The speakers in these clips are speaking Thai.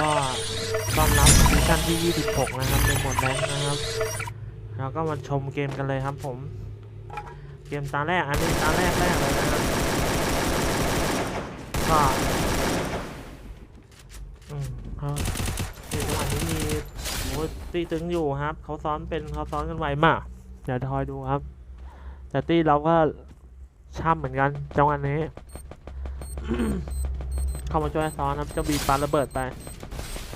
ก็ต้อนรับซีซั่นที่ 26 นะครับในหมดแรงนะครับ เราก็มาชมเกมกันเลยครับผม เกมตาแรก อันนี้ตาแรกแรกเลยนะครับก็อืมเขาที่จังหวะนี้มีโอ้ตีตึงอยู่ครับ เขาซ้อนเป็นเขาซ้อนกันไวมากเดี๋ยวทอยดูครับ แต่ตีเราก็ช่ำเหมือนกันจังหวะนี้ เข้ามาช่วยซ้อนครับเจ้าบีปาระเบิดไป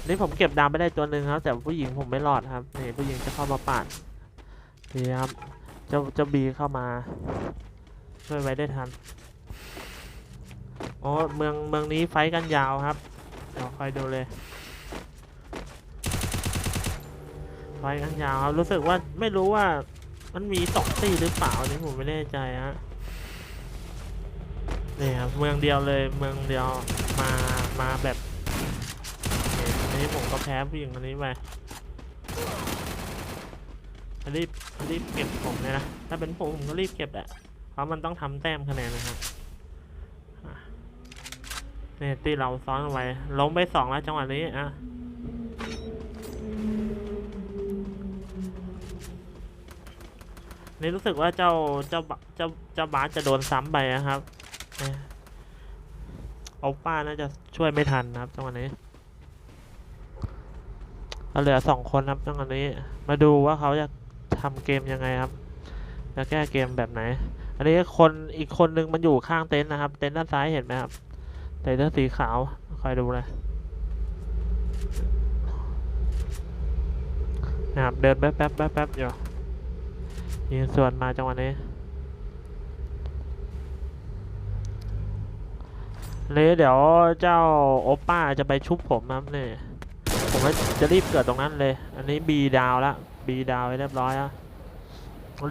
นี่ผมเก็บดาวไปได้ตัวหนึ่งครับ แต่ผู้หญิงผมไม่รอดครับนี่ผู้หญิงจะเข้ามาปาดนี่ครับเจ้าเจ้าบีเข้ามา ช่วยไว้ได้ทันอ๋อเมืองเมืองนี้ไฟกันยาวครับเดี๋ยวคอยดูเลยไฟกันยาวครับรู้สึกว่าไม่รู้ว่ามันมีสองตีหรือเปล่านนี้ผมไม่แน่ใจฮะนี่ครับเมืองเดียวเลยเมืองเดียวมามาแบบ นี่อันนี้ผมก็แพ้ผู้หญิงคนนี้ไปรีบรีบเก็บผมเลยนะ ถ้าเป็นผมผมก็รีบเก็บแหละ เพราะมันต้องทำแต้มคะแนนนะครับอะนี่ตีเราซ้อนไว้ ล้มไปสองแล้วจังหวะนี้อะนี่รู้สึกว่าเจ้าเจ้าบะเจ้าเจ้าบาสจะโดนซ้ำไปนะครับเนี่ยโอป้าน่าจะช่วยไม่ทันนะครับจังหวะนี้ เราเหลือสองคนครับจังหวะนี้ มาดูว่าเขาจะทำเกมยังไงครับ จะแก้เกมแบบไหน อันนี้คนอีกคนนึงมันอยู่ข้างเต็นท์นะครับ เต็นท์ด้านซ้ายเห็นไหมครับเต็นท์สีขาวคอยดูเลยนะครับเดินแป๊บแป๊บแป๊บแป๊บอยู่ยิงส่วนมาจังหวะนี้เลยเดี๋ยวเจ้าโอป้าจะไปชุบผมครับเนี่ย ผมจะรีบเกิดตรงนั้นเลย อันนี้บีดาวแล้วบีดาวไว้เรียบร้อยแล้ว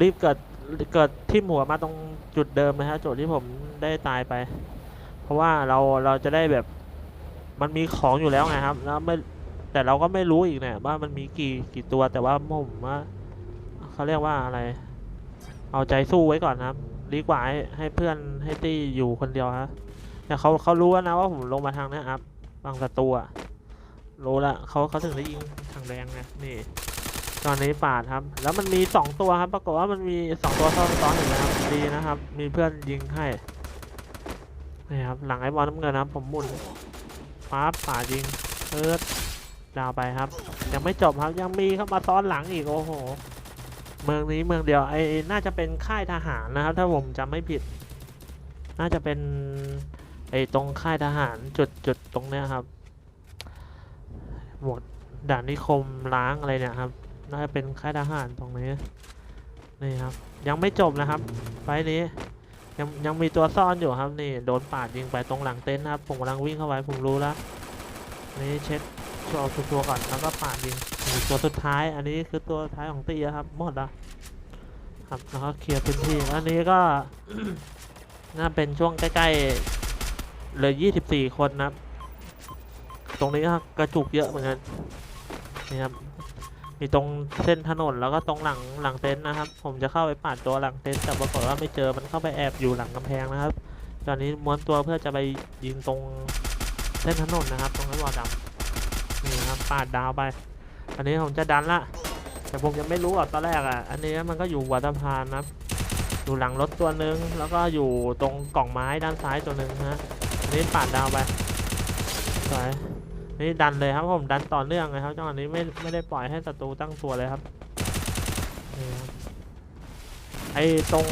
รีบเกิดเกิดที่หัวมาตรงจุดเดิมนะฮะจุดที่ผมได้ตายไป เพราะว่าเราเราจะได้แบบมันมีของอยู่แล้วไงครับ แล้วไม่แต่เราก็ไม่รู้อีกเนี่ยว่ามันมีกี่กี่ตัวแต่ว่าผมว่าเขาเรียกว่าอะไร เอาใจสู้ไว้ก่อนครับดีกว่าให้ให้เพื่อนให้ตี้อยู่คนเดียวครับแต่เขาเขารู้นะว่าผมลงมาทางนี้ครับบางศัตรูอะ รู้ละเขาเขาถึงได้ยิงทางแดงไงนี่ตอนนี้ปาดครับ แล้วมันมีสองตัวครับ ปรากฏว่ามันมีสองตัวซ้อนซ้อนอยู่นะครับดีนะครับ มีเพื่อนยิงให้นี่ครับหลังไอ้บอลน้ำเงินนะครับผมหมุนฟ้าป่ายิงเอิร์ดดาวไปครับ ยังไม่จบครับยังมีเข้ามาซ้อนหลังอีกโอ้โห เมืองนี้เมืองเดียวไอ้น่าจะเป็นค่ายทหารนะครับ ถ้าผมจำไม่ผิด น่าจะเป็นไอ้ตรงค่ายทหารจุดจุดตรงเนี้ยครับ หมดด่านนิคมล้างอะไรเนี่ยครับ น่าจะเป็นค่ายทหารตรงนี้ นี่ครับ ยังไม่จบนะครับ ไฟนี้ ยังยังมีตัวซ่อนอยู่ครับ นี่โดนปาดยิงไปตรงหลังเต็นท์นะครับ ผมกำลังวิ่งเข้าไปผมรู้แล้ว นี่เช็ดชัวร์ชัวร์ก่อนแล้วก็ปาดยิงตัวสุดท้าย อันนี้คือตัวท้ายของตีครับหมดแล้วครับแล้วก็เคลียร์พื้นที่อันนี้ก็น่าเป็นช่วงใกล้ๆเหลย24 คนนะครับ ตรงนี้ก็กระจุกเยอะเหมือนกันนี่ครับมีตรงเส้นถนนแล้วก็ตรงหลังหลังเต็นท์นะครับ ผมจะเข้าไปปาดตัวหลังเต็นท์แต่ปรากฏว่าไม่เจอมันเข้าไปแอบอยู่หลังกำแพงนะครับ ตอนนี้ม้วนตัวเพื่อจะไปยิงตรงเส้นถนนนะครับ ตรงนั้นวอดำนี่ครับปาดดาวไป อันนี้ผมจะดันละแต่ผมยังไม่รู้อะตอนแรกอะ อันนี้มันก็อยู่หัวสะพานนะครับอยู่หลังรถตัวหนึ่งแล้วก็อยู่ตรงกล่องไม้ด้านซ้ายตัวหนึ่งฮะอันนี้ปาดดาวไปสวย นี่ดันเลยครับผมดันต่อเนื่องเลยครับจังหวะนี้ไม่ไม่ได้ปล่อยให้ศัตรูตั้งตัวเลยครับไอ้ตรง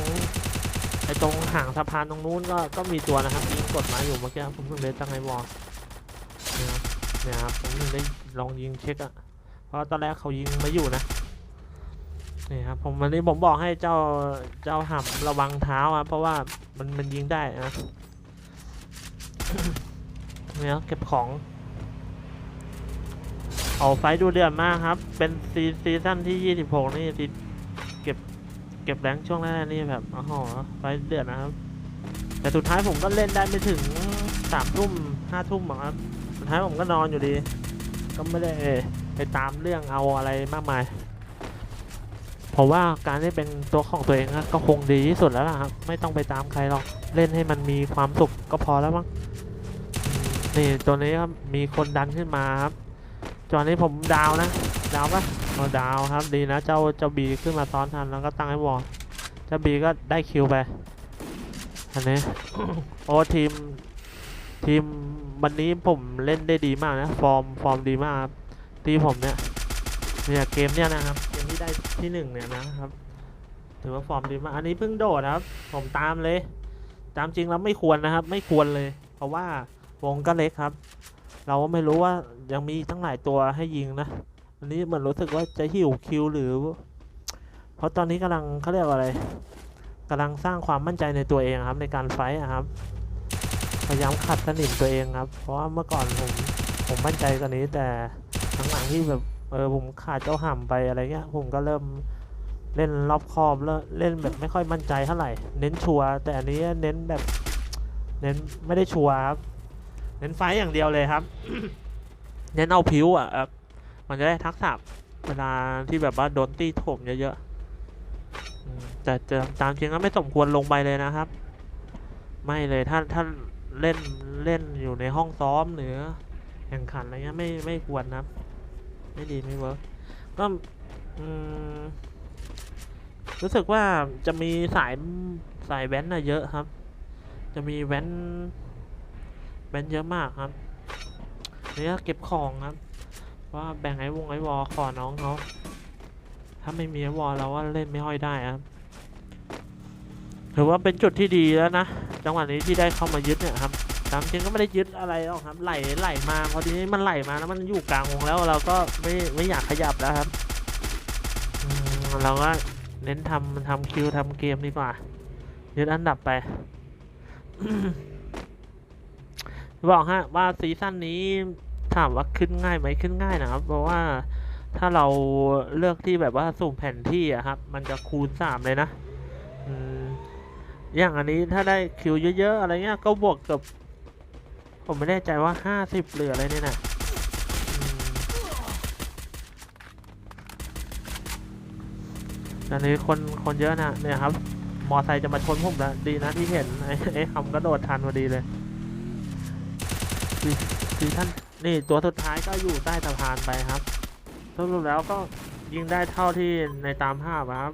ไอ้ตรงห่างสะพานตรงนู้นก็ก็มีตัวนะครับยิงกดมาอยู่เมื่อกี้ครับผมเพิ่งเลยตั้งไอ้วอลเนี่ยครับเนี่ยครับผมเพิ่งได้ลองยิงเช็คอะเพราะตอนแรกเขายิงม่อยู่นะนี่ครับผมวันนี้ผมบอกให้เจ้าเจ้าห่ำระวังเท้าครับเพราะว่ามันมันยิงได้นะเนี่ยเก็บของ เอาไฟดูเดือดมากครับ เป็นซีซีซั่นที่ 26 นี่ซีเก็บเก็บแรงค์ช่วงแรกนี่แบบโอ้โหไฟเดือดนะครับ แต่สุดท้ายผมก็เล่นได้ไม่ถึงสามทุ่มห้าทุ่มหรอกครับ สุดท้ายผมก็นอนอยู่ดี ก็ไม่ได้ไปตามเรื่องเอาอะไรมากมายผมว่าการที่เป็นตัวของตัวเองก็คงดีที่สุดแล้วล่ะครับ ไม่ต้องไปตามใครหรอก เล่นให้มันมีความสุขก็พอแล้วมั้ง นี่ตัวนี้ครับมีคนดันขึ้นมาครับ จอนนี้ผมดาวนะดาวปะเอาดาวครับดีนะเจ้าเจ้าบีขึ้นมาซ้อนทันแล้วก็ตั้งให้วอลเจ้าบีก็ได้คิวไปอันนี้โอ้ทีมทีมวันนี้ผมเล่นได้ดีมากนะฟอร์มฟอร์มดีมากครับทีผมเนี่ยเนี่ยเกมเนี่ยนะครับเกมที่ได้ที่หนึ่งเนี่ยนะครับถือว่าฟอร์มดีมากอันนี้เพิ่งโดดนะครับ ผมตามเลย ตามจริงแล้วไม่ควรนะครับ ไม่ควรเลย เพราะว่าวงก็เล็กครับ เราก็ไม่รู้ว่ายังมีตั้งหลายตัวให้ยิงนะอันนี้เหมือนรู้สึกว่าจะหิวคิวหรือ เพราะตอนนี้กำลังเขาเรียกว่าอะไรกำลังสร้างความมั่นใจในตัวเองครับ ในการไฟ์ครับพยายามขัดสนิมตัวเองครับ เพราะว่าเมื่อก่อนผมผมมั่นใจกว่านี้แต่หลังๆที่แบบเออผมขาดเจ้าห่ำไปอะไรเงี้ย ผมก็เริ่มเล่นรอบคอบแล้วเล่นแบบไม่ค่อยมั่นใจเท่าไหร่ เน้นชัวแต่อันนี้เน้นแบบ เน้นไม่ได้ชัวครับ น้นไฟอย่างเดียวเลยครับ เน้นเอาผิวอะครับมันจะได้ทักษะเวลาที่แบบว่าโดนตีถมเยอะๆแต่จะตามจริงก็ไม่สมควรลงไปเลยนะครับ ไม่เลยถ้าถ้าเล่นเล่นอยู่ในห้องซ้อมหรือแข่งขันอะไรเงี้ยไม่ไม่ควรนะครับไม่ดีไม่เวิร์กก็รู้สึกว่าจะมีสายสายแว้นน่ะเยอะครับ จะมีแว้น แว้นเยอะมากครับนี่ก็เก็บของครับ ว่าแบ่งไอ้วงไอ้วอขอน้องเขาถ้าไม่มีไอ้วอเราว่าเล่นไม่ค่อยได้ครับถือว่าเป็นจุดที่ดีแล้วนะจังหวะนี้ที่ได้เข้ามายึดเนี่ยครับตามจริงก็ไม่ได้ยึดอะไรหรอกครับไหลไหลมาพอดีมันไหลมาแล้วมันอยู่กลางวงแล้วเราก็ไม่ไม่อยากขยับแล้วครับเราก็เน้นทำทำคิวทำเกมดีกว่ายึดอันดับไป บอกฮะว่าซีซั่นนี้ถามว่าขึ้นง่ายไหมขึ้นง่ายนะครับ เพราะว่าถ้าเราเลือกที่แบบว่าสุ่มแผนที่อะครับ มันจะคูณสามเลยนะอย่างอันนี้ถ้าได้คิวเยอะๆอะไรเงี้ยก็บวกกับ ผมไม่แน่ใจว่าห้าสิบหรืออะไรเนี่ยนะอันนี้คนคนเยอะนะเนี่ยครับ มอไซค์จะมาชนผมแล้วดีนะที่เห็นไอ้ไอ้คำกระโดดทันพอดีเลย ซีซั่นนี่ตัวสุดท้ายก็อยู่ใต้สะพานไปครับสรุปแล้วก็ยิงได้เท่าที่ในตามภาพครับ